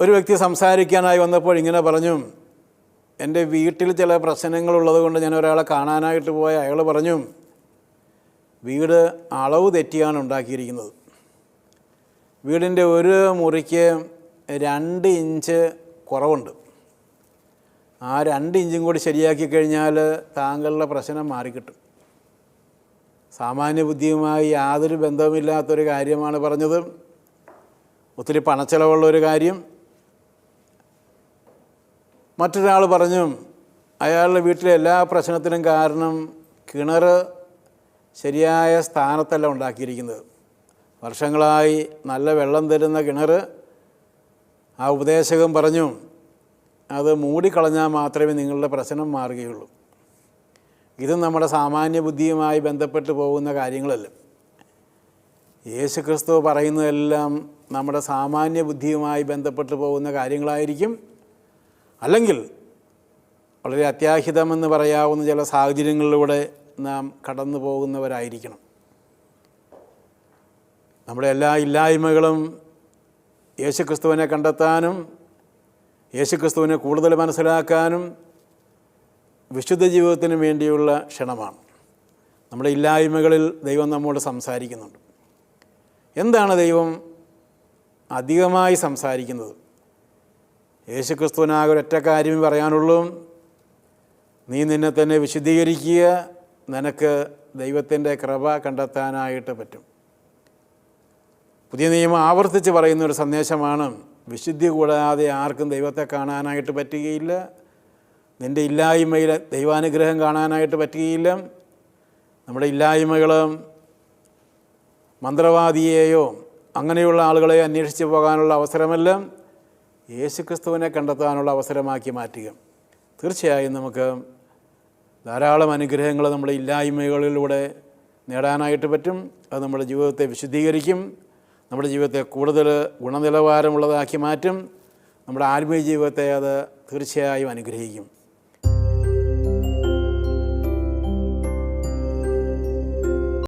ഒരു വ്യക്തി സംസാരിക്കാനായി വന്നപ്പോൾ ഇങ്ങനെ പറഞ്ഞു എന്റെ വീട്ടിൽ ചില പ്രശ്നങ്ങളുള്ളത് കൊണ്ട് ഞാൻ ഒരാളെ കാണാനായിട്ട് പോയ. അയാൾ പറഞ്ഞു വീട് അളവ് തെറ്റിയാണ് ഉണ്ടാക്കിയിരിക്കുന്നത്. വീടിന്റെ ഒരു മുറിക്ക് രണ്ട് ഇഞ്ച് കുറവുണ്ട്. ആ രണ്ട് ഇഞ്ചും കൂടി ശരിയാക്കി കഴിഞ്ഞാൽ താങ്കളുടെ പ്രശ്നം മാറിക്കിട്ടും. സാമാന്യ ബുദ്ധിയുമായി യാതൊരു ബന്ധവുമില്ലാത്തൊരു കാര്യമാണ് പറഞ്ഞത്. ഒത്തിരി പണച്ചെലവുള്ള ഒരു കാര്യം. മറ്റൊരാൾ പറഞ്ഞു അയാളുടെ വീട്ടിലെ എല്ലാ പ്രശ്നത്തിനും കാരണം കിണർ ശരിയായ സ്ഥാനത്തല്ല ഉണ്ടാക്കിയിരിക്കുന്നത്. വർഷങ്ങളായി നല്ല വെള്ളം തരുന്ന കിണർ. ആ ഉപദേശകൻ പറഞ്ഞു അത് മൂടിക്കളഞ്ഞാൽ മാത്രമേ നിങ്ങളുടെ പ്രശ്നം മാറുകയുള്ളൂ. ഇത് നമ്മുടെ സാമാന്യ ബുദ്ധിയുമായി ബന്ധപ്പെട്ട് പോകുന്ന കാര്യങ്ങളല്ല. യേശു ക്രിസ്തു പറയുന്നതെല്ലാം നമ്മുടെ സാമാന്യ ബുദ്ധിയുമായി ബന്ധപ്പെട്ട് പോകുന്ന കാര്യങ്ങളായിരിക്കും. അല്ലെങ്കിൽ വളരെ അത്യാഹിതമെന്ന് പറയാവുന്ന ചില സാഹചര്യങ്ങളിലൂടെ നാം കടന്നു പോകുന്നവരായിരിക്കണം. നമ്മുടെ എല്ലാ ഇല്ലായ്മകളും യേശുക്രിസ്തുവിനെ കണ്ടെത്താനും യേശുക്രിസ്തുവിനെ കൂടുതൽ മനസ്സിലാക്കാനും വിശുദ്ധ ജീവിതത്തിന് വേണ്ടിയുള്ള ക്ഷണമാണ്. നമ്മുടെ ഇല്ലായ്മകളിൽ ദൈവം നമ്മോട് സംസാരിക്കുന്നുണ്ട്. എന്താണ് ദൈവം അധികമായി സംസാരിക്കുന്നത്? യേശുക്രിസ്തുവിനാകെ ഒരൊറ്റ കാര്യമേ പറയാനുള്ളൂ. നീ നിന്നെ തന്നെ വിശദീകരിക്കുക നിനക്ക് ദൈവത്തിന്റെ കൃപ കണ്ടെത്താനായിട്ട് പറ്റും. പുതിയ നിയമം ആവർത്തിച്ച് പറയുന്ന ഒരു സന്ദേശമാണ് വിശുദ്ധി കൂടാതെ ആർക്കും ദൈവത്തെ കാണാനായിട്ട് പറ്റുകയില്ല. നിന്റെ ഇല്ലായ്മയിൽ ദൈവാനുഗ്രഹം കാണാനായിട്ട് പറ്റുകയില്ല. നമ്മുടെ ഇല്ലായ്മകൾ മന്ത്രവാദിയെയോ അങ്ങനെയുള്ള ആളുകളെ അന്വേഷിച്ച് പോകാനുള്ള അവസരമെല്ലാം. യേശുക്രിസ്തുവിനെ കണ്ടെത്താനുള്ള അവസരമാക്കി മാറ്റുക. തീർച്ചയായും നമുക്ക് ധാരാളം അനുഗ്രഹങ്ങൾ നമ്മുടെ ഇല്ലായ്മകളിലൂടെ നേടാനായിട്ട് പറ്റും. അത് നമ്മുടെ ജീവിതത്തെ വിശുദ്ധീകരിക്കും. നമ്മുടെ ജീവിതത്തെ കൂടുതൽ ഗുണനിലവാരമുള്ളതാക്കി മാറ്റും. നമ്മുടെ ആത്മീയ ജീവിതത്തെ അത് തീർച്ചയായും അനുഗ്രഹിക്കും.